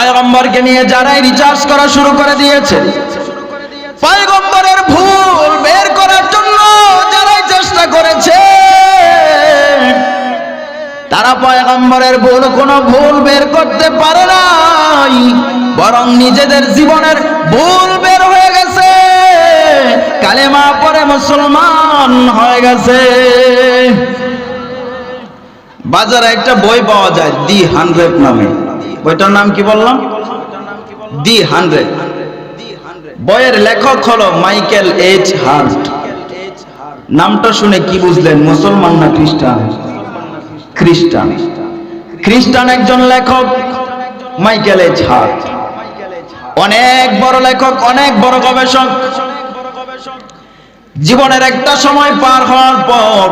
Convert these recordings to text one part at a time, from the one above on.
পয়গম্বরকে নিয়ে যারাই রিচার্জ করা শুরু করে দিয়েছে, পয়গম্বরের ভুল বের করার জন্য যারাই চেষ্টা করেছে, তারা পয়গম্বরের ভুল, কোনো ভুল বের করতে পারে নাই, বরং নিজেদের জীবনের ভুল বের হয়ে গেছে, কালেমা পরে মুসলমান হয়ে গেছে। বাজারে একটা বই পাওয়া যায় দি হান্ড্রেড নামে। বইটার নাম কি বললাম? The hundred. বইয়ের লেখক হলো মাইকেল এইচ হার্ট। নামটা শুনে কি বুঝলেন? মুসলমান না খ্রিস্টান? খ্রিস্টান। খ্রিস্টান একজন লেখক, মাইকেল এইচ হার্ট। অনেক বড় লেখক, অনেক বড় গবেষক। জীবনের একটা সময় পার হওয়ার পর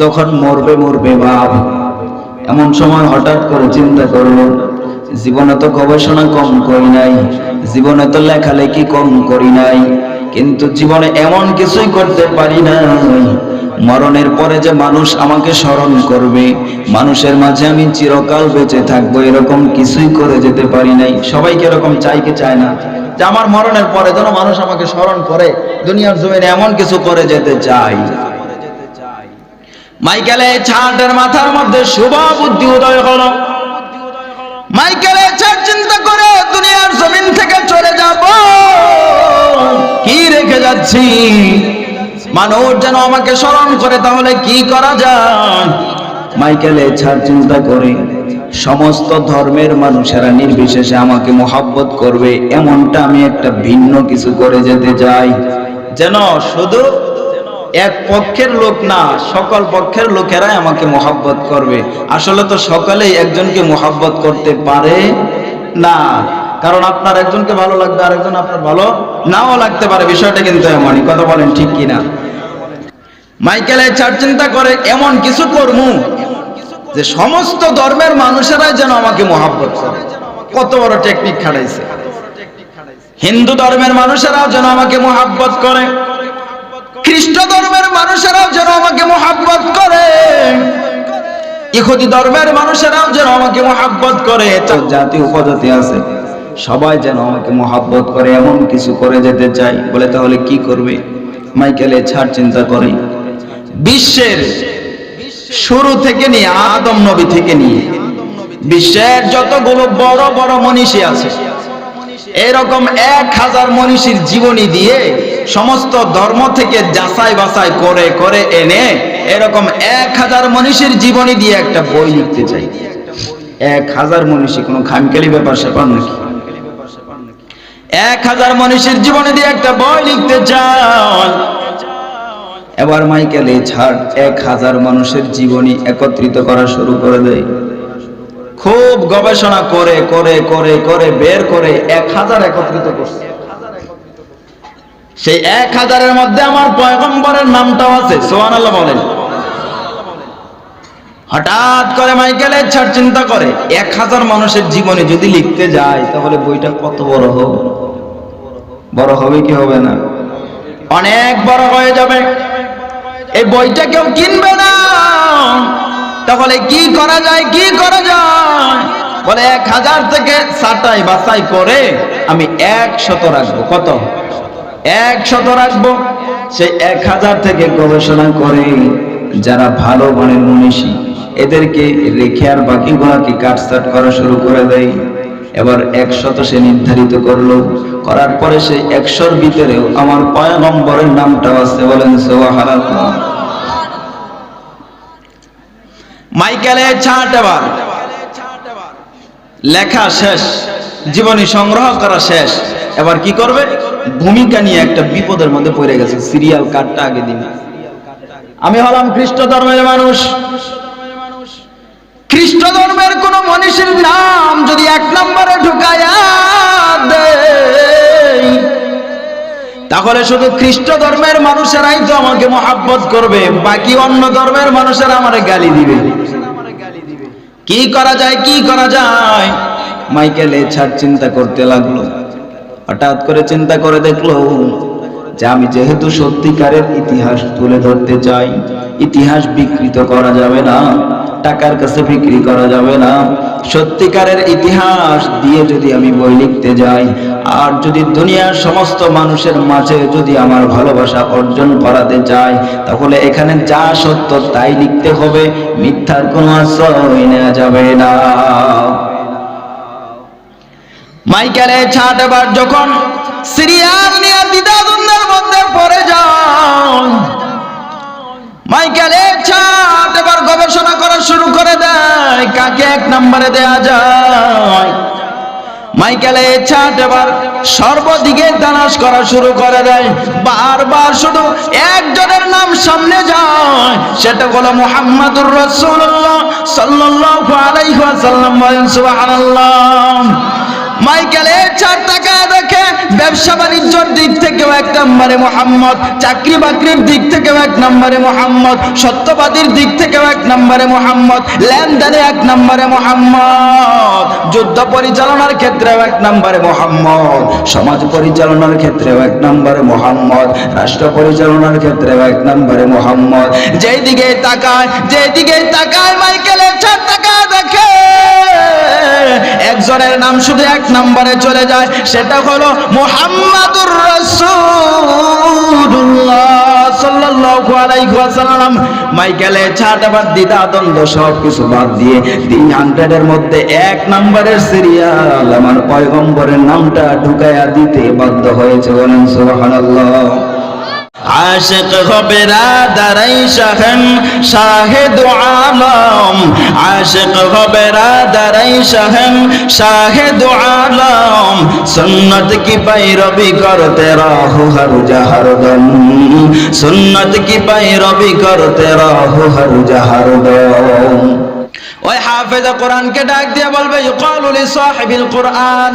যখন মরবে মরবে বাপ, এমন সময় হঠাৎ করে চিন্তা করল জীবনে তো গবেষণা কম করি নাই, জীবনে তো লেখালেখি কম করি নাই, কিন্তু জীবনে এমন কিছুই করতে পারি নাই। মরণের পরে যে মানুষ আমাকে স্মরণ করবে, মানুষের মাঝে আমি চিরকাল বেঁচে থাকব, এরকম কিছুই করে যেতে পারি নাই। সবাইকে এরকম চাই কি চায় না? যে আমার মরণের পরে যেন মানুষ আমাকে স্মরণ করে, দুনিয়ার জমিনে এমন কিছু করে যেতে চাই মাইকেলে ছাটের মাথার মধ্যে শুভ বুদ্ধি উদয় হলো। মাইকেলে ছাট চিন্তা করে দুনিয়ার জমিন থেকে চলে যাব। কি রেখে যাচ্ছি? মানুষ যেন আমাকে স্মরণ করে, তাহলে কি করা যায়? মাইকেলে ছাড় চিন্তা করে, সমস্ত ধর্মের মানুষেরা নির্বিশেষে আমাকে মোহাব্বত করবে, এমনটা আমি একটা ভিন্ন কিছু করে যেতে চাই। যেন শুধু এক পক্ষের লোক না, সকল পক্ষের লোকেরাই আমাকে মোহাব্বত করবে। আসলে তো সকলেই একজনকে মোহাব্বত করতে পারে না। কারণ আপনার একজনকে ভালো লাগবে, আরেকজন আপনার ভালো নাও লাগতে পারে, বিষয়টা কিন্তু এমনই। কথা বলেন ঠিক কিনা? মাইকেলে চার চিন্তা করে, এমন কিছু করমু যে সমস্ত ধর্মের মানুষেরাই যেন আমাকে মোহাব্বত করে। কত বড় টেকনিক খাটাইছে। হিন্দু ধর্মের মানুষেরাও যেন আমাকে মোহাব্বত করে। খ্রিস্ট ধর্মের মানুষেরাও যেন আমাকে মোহাব্বত করে। ইহুদি ধর্মের মানুষেরাও যেন আমাকে মোহাব্বত করে। জাতি উপজাতি আছে, সবাই যেন আমাকে মোহাব্বত করে, এমন কিছু করে যেতে চাই। বলে তাহলে কি করবে? মাইকেলে ছাড় চিন্তা করে। বিশ্বের শুরু থেকে নিয়ে, আদম নবী থেকে নিয়ে, বিশ্বের যতগুলো বড় বড় মনীষী আছে এরকম এক হাজার মনীষীর জীবনী দিয়ে সমস্ত ধর্ম থেকে যাচাই বাছাই করে করে এনে এরকম এক হাজার মনীষীর জীবনী দিয়ে একটা বই লিখতে চাই। এক হাজার মনীষী, কোনো খামকেলি ব্যাপার স্যাপার নাকি? এক হাজার মনীষীর জীবনী দিয়ে একটা বই লিখতে চান এবার মাইকেল এই ছাড়, এক হাজার মানুষের জীবনী একত্রিত করা শুরু করে দেয়। খুব গবেষণা করে করে করে করে, বের করে এক হাজার একত্রিত করছে। সেই এক হাজারের মধ্যে আমার পয়গম্বরের নামটাও আছে সোহান আল্লাহ বলেন। হঠাৎ করে মাইকেলের ছাড় চিন্তা করে, এক হাজার মানুষের জীবনে যদি লিখতে যায়, তাহলে বইটা কত বড় হবে বড় হবে কি হবে না? অনেক বড় হয়ে যাবে। এই বইটা কেউ কিনবে না। তাহলে কি করা যায়, কি করা যায়? বলে এক হাজার থেকে সাটাই বাছাই করে আমি এক শত রাখব। কত? এক শত রাখব। সেই এক হাজার থেকে গবেষণা করে যারা ভালো মানের মনীষী, এদেরকে রেখে আর বাকিগুলাকে কাটসাট করা শুরু করে দেয়? এবার একশত সে নির্ধারিত করল। করার পরে সেই একশোর ভিতরেও আমার পয়গম্বরের নামটাও আছে বলেন সোহানাল্লাহ মাইকেলে ছাট এবার। লেখা শেষ, জীবনী সংগ্রহ করা শেষ। এবার কি করবে? ভূমিকা নিয়ে একটা বিপদের মধ্যে পড়ে গেছে, সিরিয়াল কার্ডটা আগে দিন। আমি হলাম খ্রিস্ট ধর্মের মানুষ। খ্রিস্ট ধর্মের কোন মনীষীর নাম যদি এক নম্বরে ঢুকায়া তাহলে শুধু খ্রিস্ট ধর্মের মানুষেরাই তো আমাকে মহাব্বত করবে, বাকি অন্য ধর্মের মানুষেরা আমারে গালি দিবে। কি করা যায়, কি করা যায়? মাইকেল ছাড় চিন্তা করতে লাগল। হঠাৎ করে চিন্তা করে দেখল যে আমি যেহেতু সত্যিকারের ইতিহাস তুলে ধরতে চাই, ইতিহাস বিকৃত করা যাবে না, টাকার কাছে বিক্রি করা যাবে না সত্যিকারের ইতিহাস দিয়ে যদি আমি বই লিখতে যাই, আর যদি দুনিয়ার সমস্ত মানুষের মাঝে যদি আমার ভালোবাসা অর্জন করাতে চাই, তাহলে এখানে যা সত্য তাই লিখতে হবে, মিথ্যার কোনো আশ্রয় নেওয়া যাবে না। মাইকেলে ছাট এবার যখন সিরিয়াল নিয়ে দ্বিধাদ্বন্দ্বের মধ্যে পড়ে যান মাইকেলে ছাট এবার গবেষণা করা শুরু কাকে এক নম্বরে দেয়া যায়। মাইকেলে ছাট এবার সর্বদিকে তালাশ করা শুরু করে দেয়। বারবার শুধু একজনের নাম সামনে যায়। সেটা হলো মুহাম্মাদুর রাসূলুল্লাহ সাল্লাল্লাহু আলাইহি ওয়াসাল্লাম সুবহানাল্লাহ। মাইকেলে চার টাকা দেখে ব্যবসা বাণিজ্যর দিক থেকেও এক নম্বরে মোহাম্মদ, চাকরি বাকরির দিক থেকেও এক নম্বরে মোহাম্মদ, সত্যবাদীর দিক থেকেও এক নম্বরে মোহাম্মদ, লেনদেনে এক নম্বরে মোহাম্মদ, যুদ্ধ পরিচালনার ক্ষেত্রেও এক নম্বরে মোহাম্মদ, সমাজ পরিচালনার ক্ষেত্রেও এক নম্বরে মোহাম্মদ, রাষ্ট্র পরিচালনার ক্ষেত্রেও এক নম্বরে মোহাম্মদ। যেই দিকে তাকায়, যেই দিকে তাকায় মাইকেলের চার টাকা দেখে একজনের নাম শুধু এক নম্বরে চলে যায়, সেটা হলো মোহাম্মদুর রাসূলুল্লাহ সাল্লাল্লাহু আলাইহি ওয়াসাল্লাম। মাইকেলে ছাট বাদ দ্বিধা, দ্বন্দ্ব সব কিছু বাদ দিয়ে তিন হান্ড্রেডের মধ্যে এক নম্বরের সিরিয়াল আমার পয়গম্বরের নামটা ঢুকাইয়া দিতে বাধ্য হয়েছে বলেন সুবহানাল্লাহ। আশেক হবে রাদারাই শাহেন, শাহেদ আলম। আশেক হবে রাদারাই শাহেন, শাহেদ আলম। সুন্নত কি পাই রবি করতে রাহু হরু জাহার দম। সুন্নত কি পাই রবি করতে রাহু হরু জাহার দম। ওই হাফেজ কোরআনকে ডাক দিয়ে বলবে, ইউকালু লিসাহিবিল কোরআন।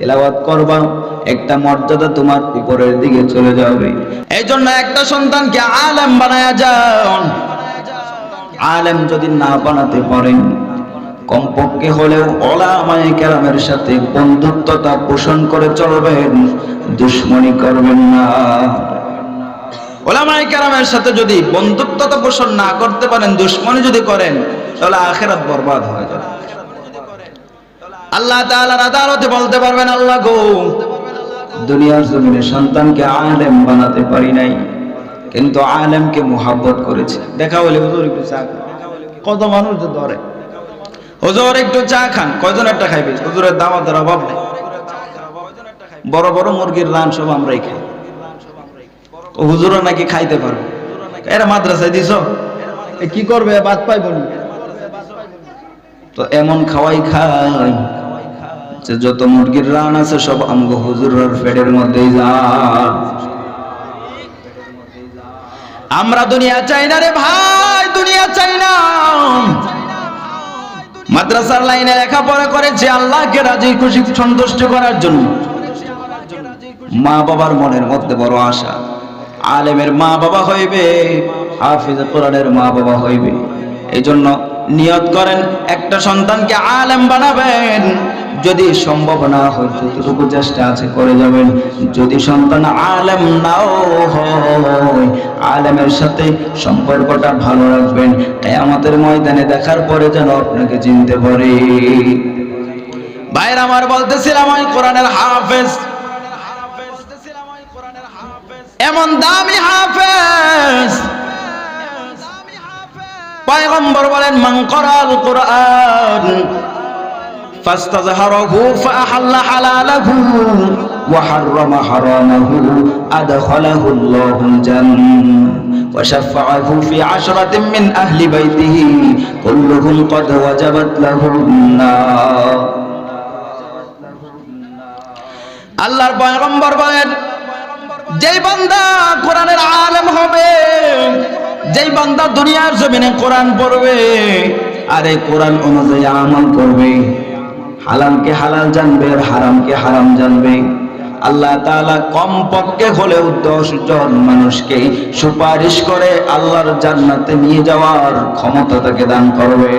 তেলাওয়াত করবা, একটা মর্যাদা তোমার উপরের দিকে চলে যাবে। এই জন্য একটা সন্তানকে আলেম বানায়া যান আলেম যদি না বানাতে পারেন কমপক্ষে হলেও ওলামায়ে কেরামের সাথে বন্ধুত্বতা পোষণ করে চলবেন, দুশ্মনী করবেন না। ওলামায়ে কেরামের সাথে যদি বন্ধুত্বতা পোষণ না করতে পারেন, দুশ্মনী যদি করেন, তাহলে আখেরাত বরবাদ হয়ে যাবে। আল্লাহ তাআলার আদালতে বলতে পারবেন, আল্লাহ গো, দুনিয়ার জমিনে সন্তানকে আলেম বানাতে পারি নাই, কিন্তু আলেমকে মোহাব্বত করেছে। দেখা হলে হুজুর একটু চা কত মানুষ যে ধরে। হুজুর একটু চা খান। কয়জন একটা খাইবে? হুজুরের দামাতের অভাব নেই। বড় বড় মুরগির রান সব আমরাই খাই। হুজুরও নাকি খাইতে পারব। এরা মাদ্রাসায় দিছ? কি করবে? বাদ পাইব না। তো এমন খাওয়াই খাই। যে যত মুরগির রান আছে সব আমগো হুজুরের পেটের মধ্যেই যান আমরা দুনিয়া চাই না রে ভাই, দুনিয়া চাই না। মাদ্রাসার লাইনে লেখাপড়া করেছে, আল্লাহকে রাজি, খুশি, সন্তুষ্ট করার জন্য। মা বাবার মনের মধ্যে বড় আশা। আলেমের মা বাবা হইবে, হাফিজ কোরআনের মা বাবা হইবে। এই জন্য নিয়ত করেন, একটা সন্তানকে আলেম বানাবেন। যদি সম্ভব না হয়, যতটুকু চেষ্টা আছে করে যাবেন। যদি সন্তান আলেম নাও হয়, আলেমের সাথে সম্পর্কটা ভালো রাখবেন। তাই আমাদের ময়দানে দেখার পরে যেন আপনাকে চিনতে পারে। ভাইর আমার বলতেছিলাম, আমি কোরআনের হাফেজ। এমন দামি হাফেজ। পয়গম্বর বলেন, মান করাল কোরআন فاستظهره فأحل حلاله وحرم حرامه أدخله الله الجنة وشفعه في عشرة من أهل بيته كلهم قد وجبت له النار আল্লাহর পয়গম্বর বলেন যেই বান্দা কোরআনের আলেম হবে যেই বান্দা দুনিয়ার জমিনে কোরআন পড়বে আর এই কোরআন অনুযায়ী আমল করবে হালালকে হালাল জানবে আর হারামকে হারাম জানবে। আল্লাহ তাআলা কম পক্ষে হলেও জন মানুষকে সুপারিশ করে আল্লাহর জান্নাতে নিয়ে যাওয়ার ক্ষমতা তাকে দান করবে।